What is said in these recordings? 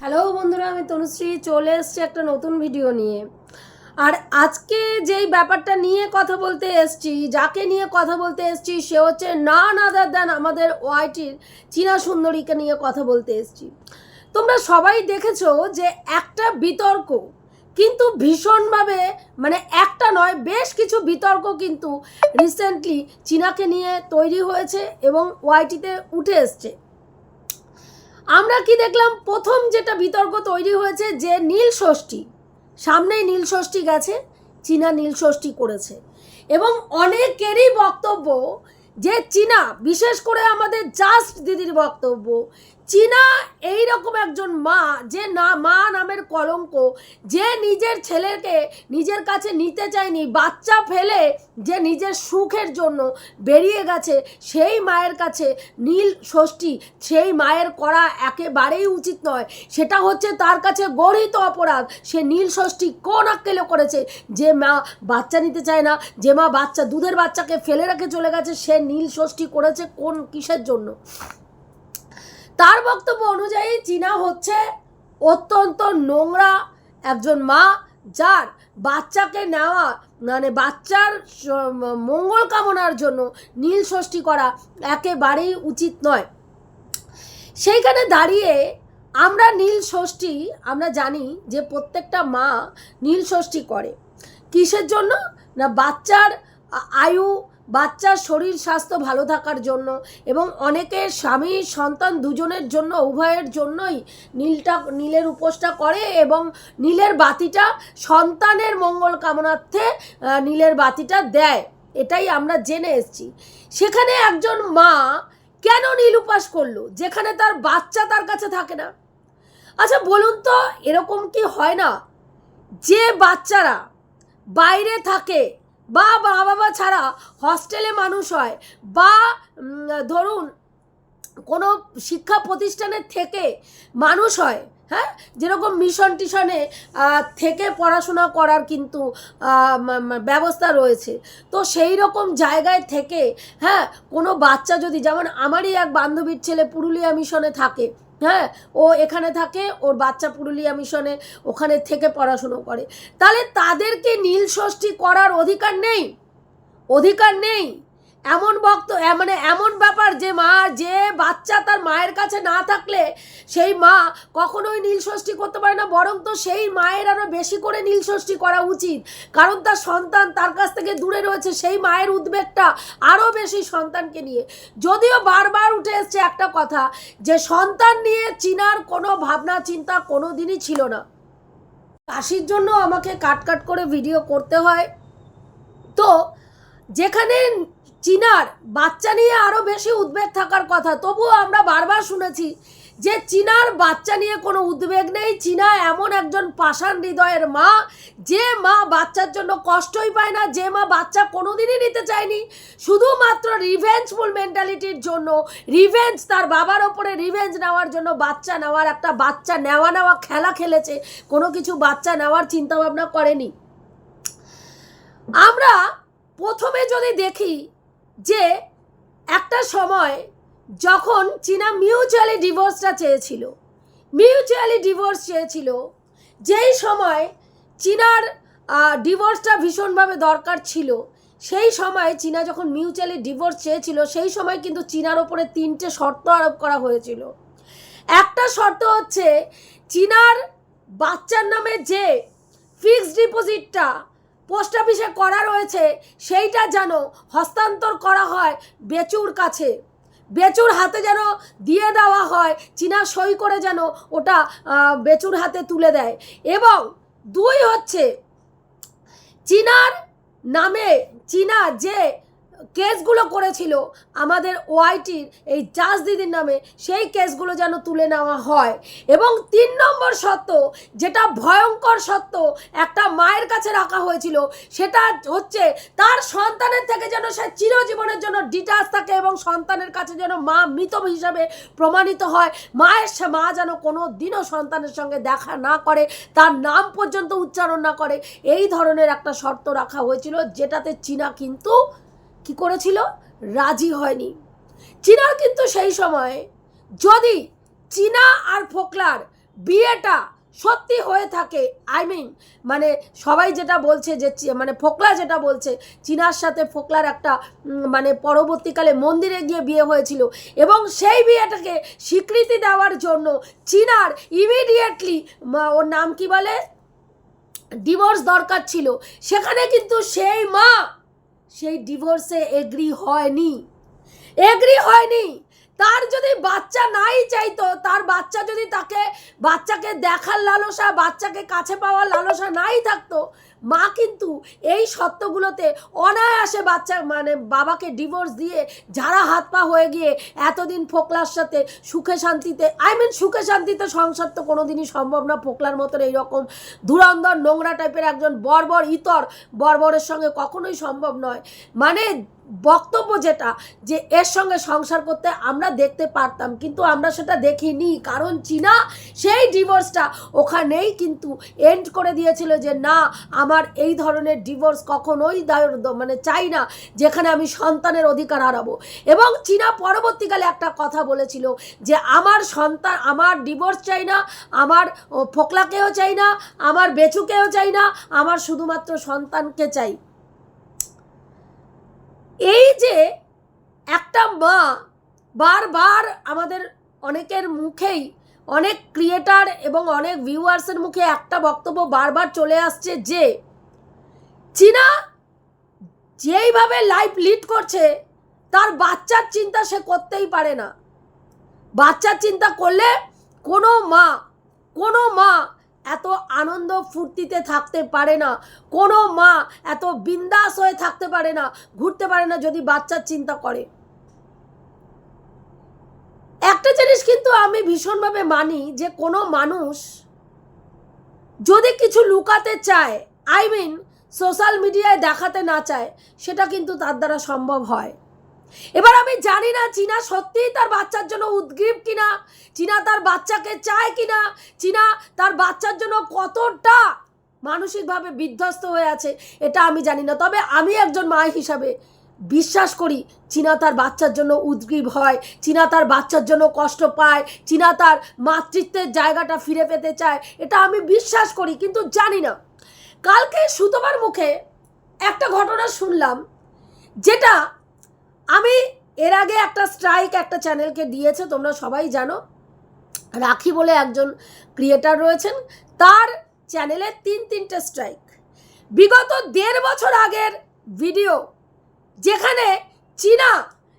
Hello বন্ধুরা, আমি তনুশ্রী। চলে এসছি একটা নতুন ভিডিও নিয়ে। আর আজকে যেই ব্যাপারটা নিয়ে কথা বলতে এসছি, যাকে নিয়ে কথা বলতে এসছি, সে হচ্ছে না আদার দেন আমাদের ওয়াইটির চীনা সুন্দরীকে নিয়ে কথা বলতে এসছি। তোমরা সবাই দেখেছ যে একটা বিতর্ক কিন্তু ভীষণভাবে মানে একটা নয়, বেশ কিছু বিতর্ক কিন্তু রিসেন্টলি চীনাকে নিয়ে তৈরি হয়েছে এবং ওয়াইটিতে উঠে এসছে। আমরা কি দেখলাম? প্রথম যেটা বিতর্ক তৈরি হয়েছে যে নীল ষষ্ঠী। সামনেই নীল ষষ্ঠী গেছে, চীনা নীল ষষ্ঠী করেছে। এবং অনেকেরই বক্তব্য যে চীনা, বিশেষ করে আমাদের জাস্ট দিদির বক্তব্য চীনা এই রকম একজন মা, যে না, মা নামের কলঙ্ক, যে নিজের ছেলেকে নিজের কাছে নিতে চায়নি, বাচ্চা ফেলে যে নিজের সুখের জন্য বেরিয়ে গেছে, সেই মায়ের কাছে নীল ষষ্ঠী, সেই মায়ের করা একেবারেই উচিত নয়। সেটা হচ্ছে তার কাছে গর্হিত অপরাধ। সে নীল ষষ্ঠী কোন আক্কেলে করেছে? যে মা বাচ্চা নিতে চায় না, যে মা বাচ্চা, দুধের বাচ্চাকে ফেলে রেখে চলে গেছে, সে নীল ষষ্ঠী করেছে কোন কিসের জন্য? তার বক্তব্য অনুযায়ী চীনা হচ্ছে অত্যন্ত নোংরা একজন মা যার বাচ্চাকে নেওয়া মানে বাচ্চার মঙ্গল কামনার জন্য নীল ষষ্ঠী করা একেবারেই উচিত নয়। সেইখানে দাঁড়িয়ে আমরা নীল ষষ্ঠী, আমরা জানি যে প্রত্যেকটা মা নীল ষষ্ঠী করে। কিসের জন্য? না বাচ্চার আয়ু বাচ্চার শরীর স্বাস্থ্য ভালো থাকার জন্য এবং অনেকের স্বামী, সন্তান দুজনের জন্য, উভয়ের জন্যই নীলটা, নীলের উপোসটা করে এবং নীলের বাতিটা সন্তানের মঙ্গল কামনার্থে নীলের বাতিটা দেয়। এটাই আমরা জেনে এসেছি। সেখানে একজন মা কেন নীল উপাস করল? যেখানে তার বাচ্চা তার কাছে থাকে না। আচ্ছা বলুন তো, এরকম কি হয় না? যে বাচ্চারা বাইরে থাকে বা মা বাবা ছাড়া হস্টেলে মানুষ হয় বা ধরুন কোনো শিক্ষা প্রতিষ্ঠানের থেকে মানুষ হয় হ্যাঁ? যেরকম মিশন টিশনে থেকে পড়াশোনা করার কিন্তু ব্যবস্থা রয়েছে। তো সেই রকম জায়গায় থেকে হ্যাঁ কোনো বাচ্চা যদি, যেমন আমারই এক বান্ধবীর ছেলে পুরুলিয়া মিশনে থাকে হ্যাঁ ও এখানে থাকে, ওর বাচ্চা পুরুলিয়া মিশনে, ওখানে থেকে পড়াশুনো করে। তাহলে তাদেরকে নীল ষষ্ঠী করার অধিকার নেই? অধিকার নেই? এমন বক্ত মানে এমন ব্যাপার যে মা, যে বাচ্চা তার মায়ের কাছে না থাকলে সেই মা কখনোই নীল ষষ্ঠী করতে পারে না, বরং তো সেই মায়ের আরও বেশি করে নীল ষষ্ঠী করা উচিত। কারণ তার সন্তান তার কাছ থেকে দূরে রয়েছে, সেই মায়ের উদ্বেগটা আরও বেশি সন্তানকে নিয়ে। যদিও বারবার উঠে এসছে একটা কথা যে সন্তান নিয়ে চিনার কোনো ভাবনা, চিন্তা কোনো দিনই ছিল না। কাশির জন্য আমাকে কাট কাট করে ভিডিও করতে হয়। তো যেখানে চীনার বাচ্চা নিয়ে আরও বেশি উদ্বেগ থাকার কথা। তবুও আমরা বারবার শুনেছি যে চীনার বাচ্চা নিয়ে কোনো উদ্বেগ নেই। চীনা এমন একজন পাষাণ হৃদয়ের মা, যে মা বাচ্চার জন্য কষ্টই পায় না, যে মা বাচ্চা কোনোদিনই নিতে চায়নি। শুধুমাত্র রিভেঞ্জফুল মেন্টালিটির জন্য রিভেঞ্জ তার বাবার ওপরে রিভেঞ্জ নেওয়ার জন্য বাচ্চা নেওয়ার একটা বাচ্চা নেওয়া নেওয়া খেলা খেলেছে, কোনো কিছু বাচ্চা নেওয়ার চিন্তাভাবনা করেনি। আমরা প্রথমে যদি দেখি যে একটা সময় যখন চীনা মিউচুয়ালি ডিভোর্সটা চেয়েছিল মিউচুয়ালি ডিভোর্স চেয়েছিল, যেই সময় চীনার ডিভোর্সটা ভীষণভাবে দরকার ছিল, সেই সময় চীনা যখন মিউচুয়ালি ডিভোর্স চেয়েছিল, সেই সময় কিন্তু চীনার ওপরে তিনটে শর্ত আরোপ করা হয়েছিল। একটা শর্ত হচ্ছে, চীনার বাচ্চার নামে যে ফিক্সড ডিপোজিটটা পোস্ট অফিসে করা রয়েছে, সেইটা যেন হস্তান্তর করা হয় বেচুর কাছে। বেচুর হাতে যেন দিয়ে দেওয়া হয়, চীনা সই করে যেন ওটা বেচুর হাতে তুলে দেয়। এবং দুই হচ্ছে, চীনার নামে, চীনা যে কেসগুলো করেছিল আমাদের ওআইটির এই চাষ দিদির নামে, সেই কেসগুলো যেন তুলে নেওয়া হয়। এবং তিন নম্বর সত্য, যেটা ভয়ঙ্কর সত্য, একটা মায়ের কাছে রাখা হয়েছিল, সেটা হচ্ছে তার সন্তানের থেকে যেন সে চিরজীবনের জন্য ডিটাচ থাকে এবং সন্তানের কাছে যেন মা মৃত হিসাবে প্রমাণিত হয়। মায়ের সে মা যেন কোনো দিনও সন্তানের সঙ্গে দেখা না করে, তার নাম পর্যন্ত উচ্চারণ না করে। এই ধরনের একটা শর্ত রাখা হয়েছিল, যেটাতে চীনা কিন্তু কি করেছিল? রাজি হয়নি। চীনার কিন্তু সেই সময় যদি চীনা আর ফোকলার বিয়েটা সত্যি হয়ে থাকে আই মিন মানে সবাই যেটা বলছে যে মানে ফোকলা যেটা বলছে, চীনার সাথে ফোকলার একটা মানে পরবর্তীকালে মন্দিরে গিয়ে বিয়ে হয়েছিল এবং সেই বিয়েটাকে স্বীকৃতি দেওয়ার জন্য চীনার ইমিডিয়েটলি ওর নাম কি বলে? ডিভোর্স দরকার ছিল। সেখানে কিন্তু সেই মা সেই ডিভোর্সে এগ্রি হয়নি। এগ্রি হয়নি। তার যদি বাচ্চা নাই চাইতো, তার বাচ্চা যদি তাকে, বাচ্চাকে দেখার লালসা, বাচ্চাকে কাছে পাওয়ার লালসা নাই থাকতো, মা কিন্তু এই সত্যগুলোতে অনায়াসে বাচ্চা মানে বাবাকে ডিভোর্স দিয়ে যারা হাত পা হয়ে গিয়ে এতদিন ফোকলার সাথে সুখে শান্তিতে আই মিন সুখে শান্তিতে সংসার তো কোনোদিনই সম্ভব না ফোকলার মতন এইরকম ধুরন্ধর নোংরা টাইপের একজন বর্বর ইতর বর্বরের সঙ্গে কখনোই সম্ভব নয়। মানে বক্তব্য যেটা, যে এর সঙ্গে সংসার করতে আমরা দেখতে পারতাম, কিন্তু আমরা সেটা দেখিনি। কারণ চীনা সেই ডিভোর্সটা ওখানেই কিন্তু এন্ড করে দিয়েছিল যে, না, আমার এই ধরনের ডিভোর্স কখনোই মানে চাই না যেখানে আমি সন্তানের অধিকার হারাবো। এবং চীনা পরবর্তীকালে একটা কথা বলেছিল যে, আমার সন্তান, আমার ডিভোর্স চাই না, আমার ফোকলাকেও চাই না, আমার বেচুকেও চাই না, আমার শুধুমাত্র সন্তানকে চাই। এই যে একটা মা বারবার আমাদের অনেকের মুখেই, অনেক ক্রিয়েটার এবং অনেক ভিউয়ার্সের মুখে একটা বক্তব্য বারবার চলে আসছে যে, চীনা যেইভাবে লাইফ লিড করছে, তার বাচ্চার চিন্তা সে করতেই পারে না। বাচ্চার চিন্তা করলে কোনো মা কোনো মা এত আনন্দ ফুর্তিতে থাকতে পারে না, কোনো মা এত বিন্দাস হয়ে থাকতে পারে না, ঘুরতে পারে না যদি বাচ্চার চিন্তা করে। একটা জিনিস কিন্তু আমি ভীষণভাবে মানি যে কোনো মানুষ যদি কিছু লুকাতে চায় আই মিন সোশ্যাল মিডিয়ায় দেখাতে না চায়, সেটা কিন্তু তার দ্বারা সম্ভব হয়। এবার আমি জানি না চীনা সত্যিই তার বাচ্চার জন্য উদ্গ্রীব কিনা, চীনা তার বাচ্চাকে চায় কিনা, চীনা তার বাচ্চার জন্য কতটা মানসিকভাবে বিধ্বস্ত হয়ে আছে, এটা আমি জানি না। তবে আমি একজন মা হিসাবে বিশ্বাস করি, চীনা তার বাচ্চার জন্য উদ্গ্রীব হয়, চীনা তার বাচ্চার জন্য কষ্ট পায়, চীনা তার মাতৃত্বের জায়গাটা ফিরে পেতে চায়, এটা আমি বিশ্বাস করি, কিন্তু জানি না। কালকে সুতমার মুখে একটা ঘটনা শুনলাম, যেটা আমি এর আগে একটা স্ট্রাইক একটা চ্যানেলকে দিয়েছে, তোমরা সবাই জানো। রাখি বলে একজন ক্রিয়েটার রয়েছেন, তার চ্যানেলে তিন তিনটে স্ট্রাইক বিগত দেড় বছর আগের ভিডিও যেখানে চীনা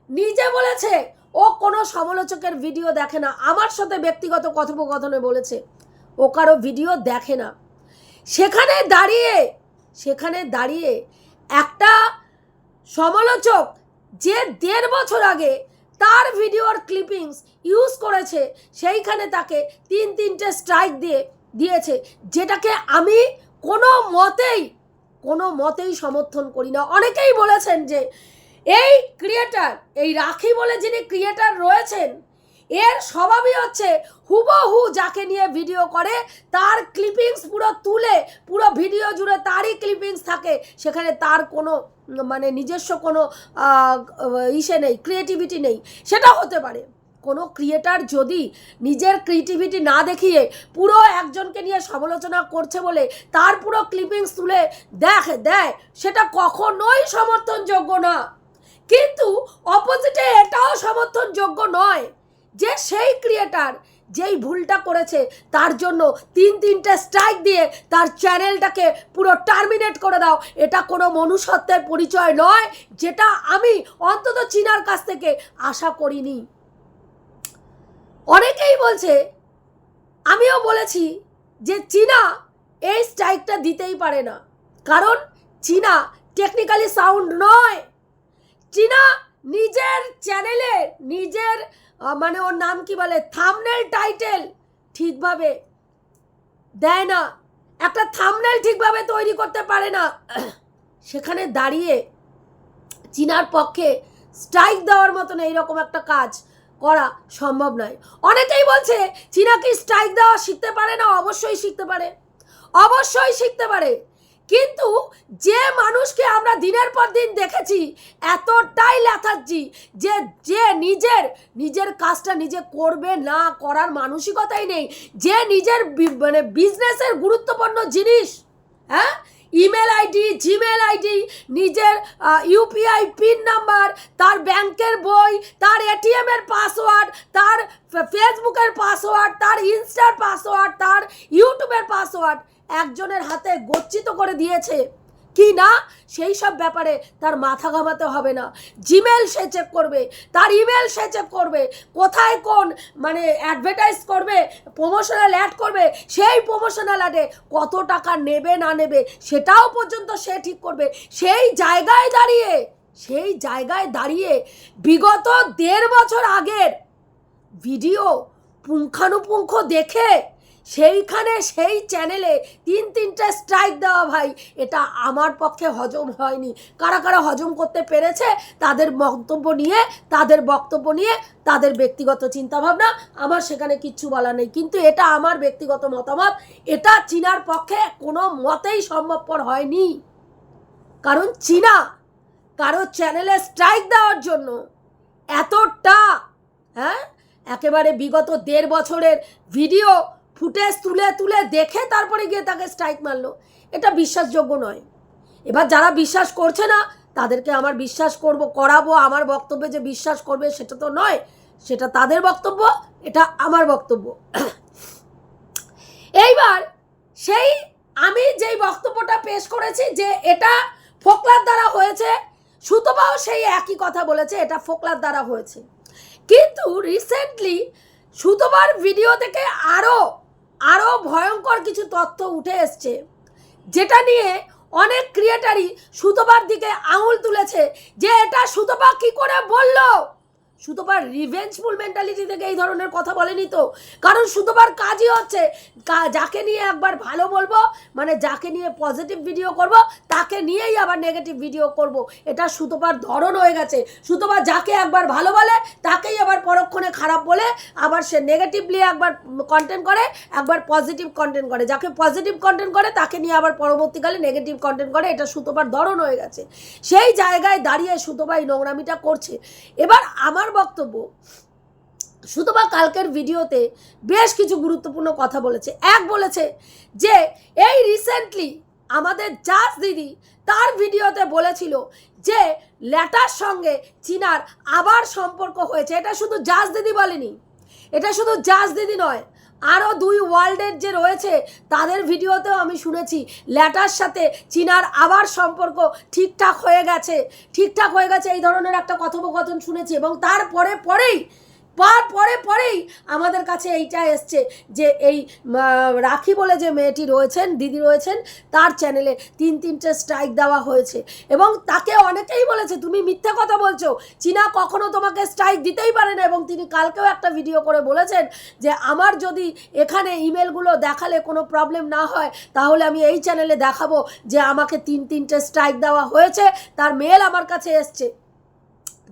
নিজে বলেছে, ও কোনো সমালোচকের ভিডিও দেখে না, আমার সাথে ব্যক্তিগত কথোপকথনে বলেছে, ও কারও ভিডিও দেখে না। সেখানে দাঁড়িয়ে সেখানে দাঁড়িয়ে একটা সমালোচক যে দেড় বছর আগে তার ভিডিওর ক্লিপিংস ইউজ করেছে, সেইখানে তাকে তিন তিনটে স্ট্রাইক দিয়ে, দিয়েছে, যেটাকে আমি কোনো মতেই কোনো মতেই সমর্থন করি না। অনেকেই বলেছেন যে, এই ক্রিয়েটার এই রাখি বলে যিনি ক্রিয়েটার রয়েছেন, এর স্বভাবই হচ্ছে হুবহু যাকে নিয়ে ভিডিও করে, তার ক্লিপিংস পুরো তুলে, পুরো ভিডিও জুড়ে তারই ক্লিপিংস থাকে। সেখানে তার কোনো মানে নিজস্ব কোনো ইসে নেই ক্রিয়েটিভিটি নেই। সেটা হতে পারে। কোনো ক্রিয়েটার যদি নিজের ক্রিয়েটিভিটি না দেখিয়ে পুরো একজনকে নিয়ে সমালোচনা করছে বলে তার পুরো ক্লিপিংস তুলে দেখ, দেয়, সেটা কখনোই সমর্থনযোগ্য না। কিন্তু অপোজিটে এটাও সমর্থনযোগ্য নয় যে সেই ক্রিয়েটার যেই ভুলটা করেছে, তার জন্য তিন তিনটে স্ট্রাইক দিয়ে তার চ্যানেলটাকে পুরো টার্মিনেট করে দাও। এটা কোনো মনুষ্যত্বের পরিচয় নয়, যেটা আমি অন্তত চীনার কাছ থেকে আশা করিনি। অনেকেই বলছে, আমিও বলেছি যে চীনা এই স্ট্রাইকটা দিতেই পারে না। কারণ চীনা টেকনিক্যালি সাউন্ড নয়। চীনা নিজের চ্যানেলে নিজের মানে ওর নাম কি বলে থামনেল টাইটেল ঠিকভাবে দেয় না। একটা থামনেল ঠিকভাবে তৈরি করতে পারে না। সেখানে দাঁড়িয়ে চীনার পক্ষে স্ট্রাইক দেওয়ার মতন এইরকম একটা কাজ করা সম্ভব নয়। অনেকেই বলছে, চীনা কি স্ট্রাইক দেওয়া শিখতে পারে না? অবশ্যই শিখতে পারে। অবশ্যই শিখতে পারে। কিন্তু যে মানুষকে আমরা দিনের পর দিন দেখেছি, এতটাই ল্যাথার্জি যে যে নিজের নিজের কাজটা নিজে করবে না করার মানসিকতাই নেই। যে নিজের মানে বিজনেসের গুরুত্বপূর্ণ জিনিস হ্যাঁ? ইমেল আইডি, জিমেল আইডি, নিজের ইউপিআই পিন নাম্বার, তার ব্যাংকের বই, তার এটিএমের পাসওয়ার্ড, তার ফেসবুকের পাসওয়ার্ড, তার ইনস্টার পাসওয়ার্ড, তার ইউটিউবের পাসওয়ার্ড একজনের হাতে গচ্ছিত করে দিয়েছে। কি না? সেই সব ব্যাপারে তার মাথা ঘামাতে হবে না। জিমেল সে চেক করবে, তার ইমেল সে চেক করবে, কোথায় কোন মানে অ্যাডভার্টাইজ করবে প্রমোশনাল অ্যাড করবে, সেই প্রমোশনাল অ্যাডে কত টাকা নেবে না নেবে সেটাও পর্যন্ত সে ঠিক করবে। সেই জায়গায় দাঁড়িয়ে, সেই জায়গায় দাঁড়িয়ে বিগত দেড় বছর আগের ভিডিও পুঙ্খানুপুঙ্খ দেখে সেইখানে সেই চ্যানেলে তিন তিনটে স্ট্রাইক দেওয়া ভাই। এটা আমার পক্ষে হজম হয়নি। কারা কারা হজম করতে পেরেছে তাদের বক্তব্য নিয়ে, তাদের বক্তব্য নিয়ে, তাদের ব্যক্তিগত চিন্তাভাবনা, আমার সেখানে কিচ্ছু বলা নেই। কিন্তু এটা আমার ব্যক্তিগত মতামত, এটা চীনার পক্ষে কোনো মতেই সম্ভবপর হয়নি। কারণ চীনা কারও চ্যানেলে স্ট্রাইক দেওয়ার জন্য এতটা হ্যাঁ? একেবারে বিগত দেড় বছরের ভিডিও ফুটেজ তুলে তুলে দেখে তারপরে গিয়ে তাকে স্ট্রাইক মারলো। এটা বিশ্বাসযোগ্য নয়। এবার যারা বিশ্বাস করছে না, তাদেরকে আমার বিশ্বাস করব, করাবো, আমার বক্তব্যে যে বিশ্বাস করবে সেটা তো নয়, সেটা তাদের বক্তব্য, এটা আমার বক্তব্য। এইবার সেই আমি যেই বক্তব্যটা পেশ করেছি যে এটা ফোকলার দ্বারা হয়েছে, সুতপাও সেই একই কথা বলেছে, এটা ফোকলার দ্বারা হয়েছে। কিন্তু রিসেন্টলি সুতোবার ভিডিও থেকে আরও আরও ভয়ঙ্কর কিছু তথ্য উঠে এসছে, যেটা নিয়ে অনেক ক্রিয়েটারই সুতোবার দিকে আঙুল তুলেছে যে এটা সুতোপা কি করে বলল? সুতোবার রিভেঞ্জফুল মেন্টালিটি থেকে এই ধরনের কথা বলেনি তো। কারণ সুতোবার কাজই হচ্ছে যাকে নিয়ে একবার ভালো বলব মানে যাকে নিয়ে পজিটিভ ভিডিও করব, তাকে নিয়েই আবার নেগেটিভ ভিডিও করব। এটা সুতোবার ধরন হয়ে গেছে। সুতোবার যাকে একবার ভালো বলে, তাকেই আবার পরক্ষণে খারাপ বলে, আবার সে নেগেটিভলি একবার কন্টেন্ট করে, একবার পজিটিভ কন্টেন্ট করে। যাকে পজিটিভ কন্টেন্ট করে, তাকে নিয়ে আবার পরবর্তীকালে নেগেটিভ কন্টেন্ট করে। এটা সুতোবার ধরন হয়ে গেছে। সেই জায়গায় দাঁড়িয়ে সুতোবা এই নোংরামিটা করছে। এবার আমার বক্তব্য। সুতপা কালকের ভিডিওতে বেশ কিছু গুরুত্বপূর্ণ কথা বলেছে। এক বলেছে যে, এই রিসেন্টলি আমাদের জাজ দিদি তার ভিডিওতে বলেছিল যে ল্যাটার সঙ্গে চীনার আবার সম্পর্ক হয়েছে। এটা শুধু জাজ দিদি বলেনি। এটা শুধু জাজ দিদি নয় আরও দুই ওয়ার্ল্ডের যে রয়েছে, তাদের ভিডিওতেও আমি শুনেছি, ল্যাটার সাথে চীনার আবার সম্পর্ক ঠিকঠাক হয়ে গেছে। ঠিকঠাক হয়ে গেছে, এই ধরনের একটা কথোপকথন শুনেছি এবং তারপরে পরেই পার পরে পরেই আমাদের কাছে এইটা এসছে যে এই রাখি বলে যে মেয়েটি রয়েছেন, দিদি রয়েছেন, তার চ্যানেলে তিন তিনটে স্ট্রাইক দেওয়া হয়েছে। এবং তাকে অনেকেই বলেছে, তুমি মিথ্যে কথা বলছো। চীনা কখনো তোমাকে স্ট্রাইক দিতেই পারে না। এবং তিনি কালকেও একটা ভিডিও করে বলেছেন যে, আমার যদি এখানে ইমেলগুলো দেখালে কোনো প্রবলেম না হয়, তাহলে আমি এই চ্যানেলে দেখাবো যে আমাকে তিন তিনটে স্ট্রাইক দেওয়া হয়েছে। তার মেল আমার কাছে এসছে।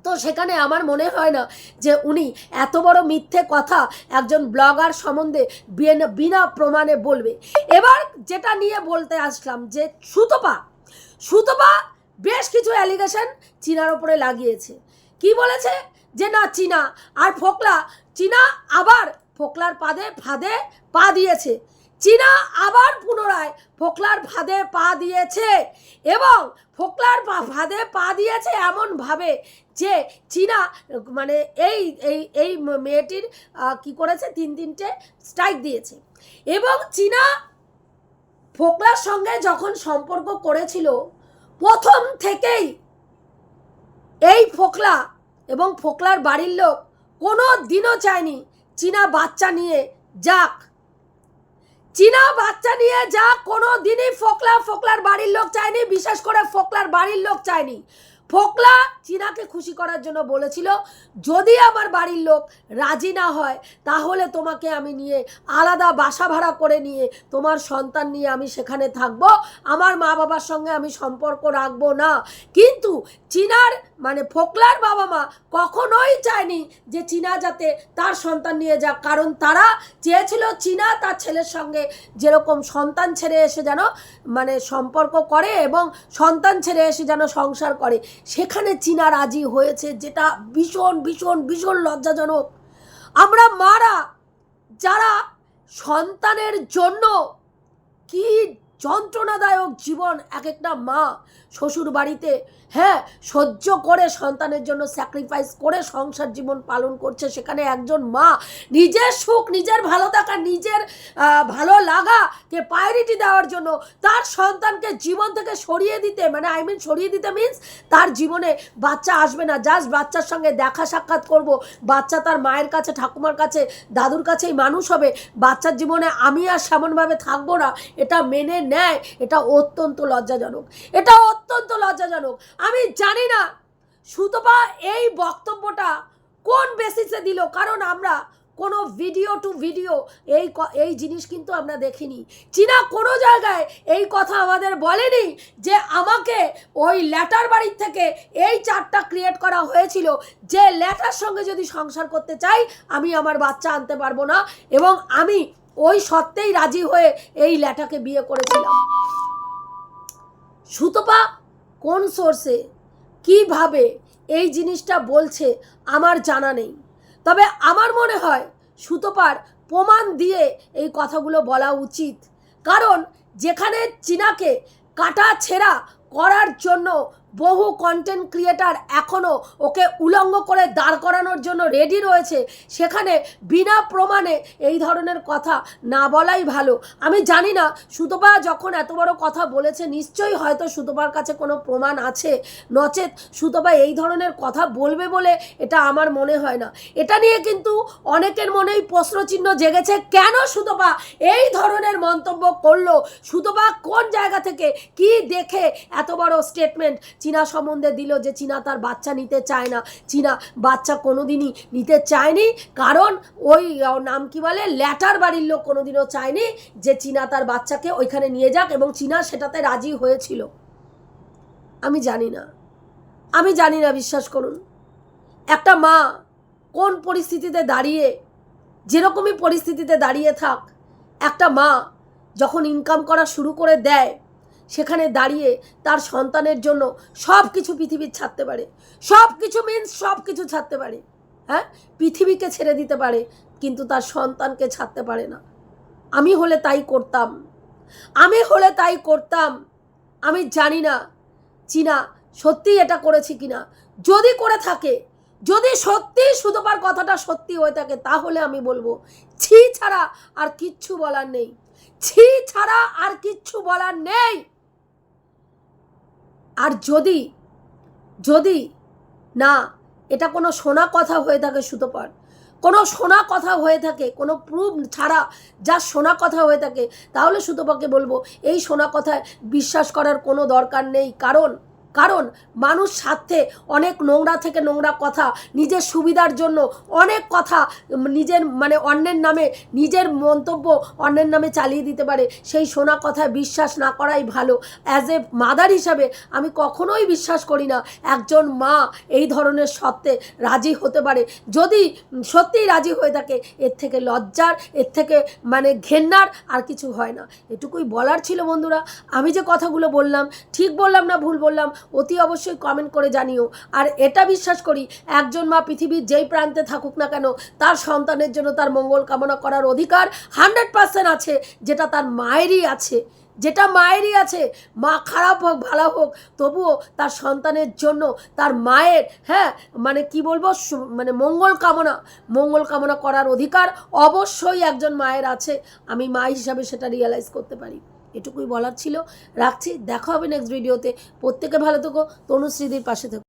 তো সেখানে আমার মনে হয় না যে উনি এত বড় মিথ্যে কথা একজন ব্লগার সম্বন্ধে বিনা- প্রমাণে বলবে। এবার যেটা নিয়ে বলতে আসলাম যে সুতপা সুতপা বেশ কিছু অ্যালিগেশন চীনার ওপরে লাগিয়েছে। কি বলেছে? যে না, চীনা। আর ফোকলা, চীনা আবার ফোকলার পাদে, ফাঁদে পা দিয়েছে। চীনা আবার পুনরায় ফোকলার ফাঁদে পা দিয়েছে এবং ফোকলার ফাঁদে পা দিয়েছে এমনভাবে যে চীনা মানে এই এই এই মেয়েটির কি করেছে? তিন তিনটে স্ট্রাইক দিয়েছে। এবং চীনা ফোকলার সঙ্গে যখন সম্পর্ক করেছিল, প্রথম থেকেই এই ফোকলা এবং ফোকলার বাড়ির লোক কোনো দিনও চায়নি চীনা বাচ্চা নিয়ে যাক। চীনা বাচ্চা নিয়ে যা কোনো দিনই ফোকলা ফোকলার বাড়ির লোক চায়নি, বিশেষ করে ফোকলার বাড়ির লোক চায়নি। ফোকলা চীনাকে খুশি করার জন্য বলেছিল, যদি আমার বাড়ির লোক রাজি না হয়, তাহলে তোমাকে আমি নিয়ে আলাদা বাসা ভাড়া করে নিয়ে তোমার সন্তান নিয়ে আমি সেখানে থাকব। আমার মা বাবার সঙ্গে আমি সম্পর্ক রাখব না। কিন্তু চীনার মানে ফোকলার বাবা মা কখনোই চায়নি যে চীনা যাতে তার সন্তান নিয়ে যাক, কারণ তারা চেয়েছিল চীনা তার ছেলের সঙ্গে যেরকম সন্তান ছেড়ে এসে যেন মানে সম্পর্ক করে এবং সন্তান ছেড়ে এসে যেন সংসার করে। সেখানে চীনা রাজি হয়েছে, যেটা ভীষণ ভীষণ ভীষণ লজ্জাজনক। আমরা মারা, যারা সন্তানের জন্য কি যন্ত্রণাদায়ক জীবন, এক একটা মা শ্বশুর বাড়িতে হ্যাঁ সহ্য করে সন্তানের জন্য স্যাক্রিফাইস করে সংসার জীবন পালন করছে সেখানে একজন মা। নিজের সুখ, নিজের ভালো থাকা, নিজের ভালো লাগাকে প্রায়োরিটি দেওয়ার জন্য তার সন্তানকে জীবন থেকে সরিয়ে দিতে মানে আই মিন সরিয়ে দিতে মিন্স তার জীবনে বাচ্চা আসবে না। জাস্ট বাচ্চার সঙ্গে দেখা সাক্ষাৎ করব। বাচ্চা তার মায়ের কাছে, ঠাকুমার কাছে, দাদুর কাছেই মানুষ হবে। বাচ্চার জীবনে আমি আর সেমনভাবে থাকব না। এটা মেনে নেয়। এটা অত্যন্ত লজ্জাজনক। এটা অত্যন্ত লজ্জাজনক। আমি জানি না, সুতপা এই বক্তব্যটা কোন বেসিসে দিল? কারণ আমরা কোনো ভিডিও টু ভিডিও এই এই জিনিস কিন্তু আমরা দেখিনি। চীনা কোনো জায়গায় এই কথা আমাদের বলেনি যে আমাকে ওই ল্যাটার বাড়ির থেকে এই চারটা ক্রিয়েট করা হয়েছিল। যে ল্যাটার সঙ্গে যদি সংসার করতে চাই, আমি আমার বাচ্চা আনতে পারব না এবং আমি ওই সত্ত্বেই রাজি হয়ে এই ল্যাটাকে বিয়ে করেছিলাম। সুতপা কোন সোর্সে কীভাবে এই জিনিসটা বলছে আমার জানা নেই। তবে আমার মনে হয় সুতোপার প্রমাণ দিয়ে এই কথাগুলো বলা উচিত। কারণ যেখানে চীনাকে কাটা ছেঁড়া করার জন্য বহু কন্টেন্ট ক্রিয়েটার এখনও ওকে উলঙ্গ করে দাঁড় করানোর জন্য রেডি রয়েছে। সেখানে বিনা প্রমাণে এই ধরনের কথা না বলাই ভালো। আমি জানি না, সুতপা যখন এত বড় কথা বলেছে, নিশ্চয়ই হয়তো সুতপার কাছে কোনো প্রমাণ আছে। নচেত সুতপা এই ধরনের কথা বলবে বলে এটা আমার মনে হয় না। এটা নিয়ে কিন্তু অনেকের মনেই প্রশ্নচিহ্ন জেগেছে, কেন সুতপা এই ধরনের মন্তব্য করল? সুতপা কোন জায়গা থেকে কি দেখে এত বড় স্টেটমেন্ট চীনা সম্বন্ধে দিল যে চীনা তার বাচ্চা নিতে চায় না। চীনা বাচ্চা কোনোদিনই নিতে চায়নি। কারণ ওই নাম কি বলে? ল্যাটার বাড়ির লোক কোনোদিনও চায়নি যে চীনা তার বাচ্চাকে ওইখানে নিয়ে যাক এবং চীনা সেটাতে রাজি হয়েছিল। আমি জানি না। আমি জানি না, বিশ্বাস করুন। একটা মা কোন পরিস্থিতিতে দাঁড়িয়ে, যেরকমই পরিস্থিতিতে দাঁড়িয়ে থাক, একটা মা যখন ইনকাম করা শুরু করে দেয় সেখানে দাঁড়িয়ে তার সন্তানের জন্য সব কিছু পৃথিবীর ছাড়তে পারে। সব কিছু মিন্স সব কিছু ছাড়তে পারে। হ্যাঁ? পৃথিবীকে ছেড়ে দিতে পারে, কিন্তু তার সন্তানকে ছাড়তে পারে না। আমি হলে তাই করতাম। আমি হলে তাই করতাম। আমি জানি না, চীনা সত্যি এটা করেছে কিনা। যদি করে থাকে, যদি সত্যি সুতপার কথাটা সত্যি হয়ে থাকে, তাহলে আমি বলব, ছি ছাড়া আর কিচ্ছু বলার নেই। ছি ছাড়া আর কিচ্ছু বলার নেই। আর যদি যদি না, এটা কোনো শোনা কথা হয়ে থাকে সুতপার। কোনো শোনা কথা হয়ে থাকে, কোনো প্রুফ ছাড়া যা শোনা কথা হয়ে থাকে, তাহলে সুতোপাকে বলব, এই শোনা কথায় বিশ্বাস করার কোনো দরকার নেই। কারণ কারণ মানুষ স্বার্থে অনেক নোংরা থেকে নোংরা কথা, নিজের সুবিধার জন্য অনেক কথা নিজের মানে অন্যের নামে, নিজের মন্তব্য অন্যের নামে চালিয়ে দিতে পারে। সেই শোনা কথায় বিশ্বাস না করাই ভালো। অ্যাজ এ মাদার হিসাবে আমি কখনোই বিশ্বাস করি না একজন মা এই ধরনের সত্ত্বে রাজি হতে পারে। যদি সত্যিই রাজি হয়ে থাকে, এর থেকে লজ্জার, এর থেকে মানে ঘেন্নার আর কিছু হয় না। এটুকুই বলার ছিল বন্ধুরা। আমি যে কথাগুলো বললাম, ঠিক বললাম না ভুল বললাম অতি অবশ্যই কমেন্ট করে জানিও। আর এটা বিশ্বাস করি, একজন মা পৃথিবীর যেই প্রান্তে থাকুক না কেন, তার সন্তানের জন্য তার মঙ্গল কামনা করার অধিকার হান্ড্রেড পার্সেন্ট আছে, যেটা তার মায়েরই আছে। যেটা মায়েরই আছে, মা খারাপ হোক, ভালো হোক, তবুও তার সন্তানের জন্য তার মায়ের হ্যাঁ মানে কি বলব মানে মঙ্গল কামনা মঙ্গল কামনা করার অধিকার অবশ্যই একজন মায়ের আছে। আমি মা হিসাবে সেটা রিয়েলাইজ করতে পারি। এটুকুই বলার ছিল। রাখছি দেখা হবে নেক্সট ভিডিওতে প্রত্যেকে ভালো থেকো তনুশ্রীদির পাশে থেকো।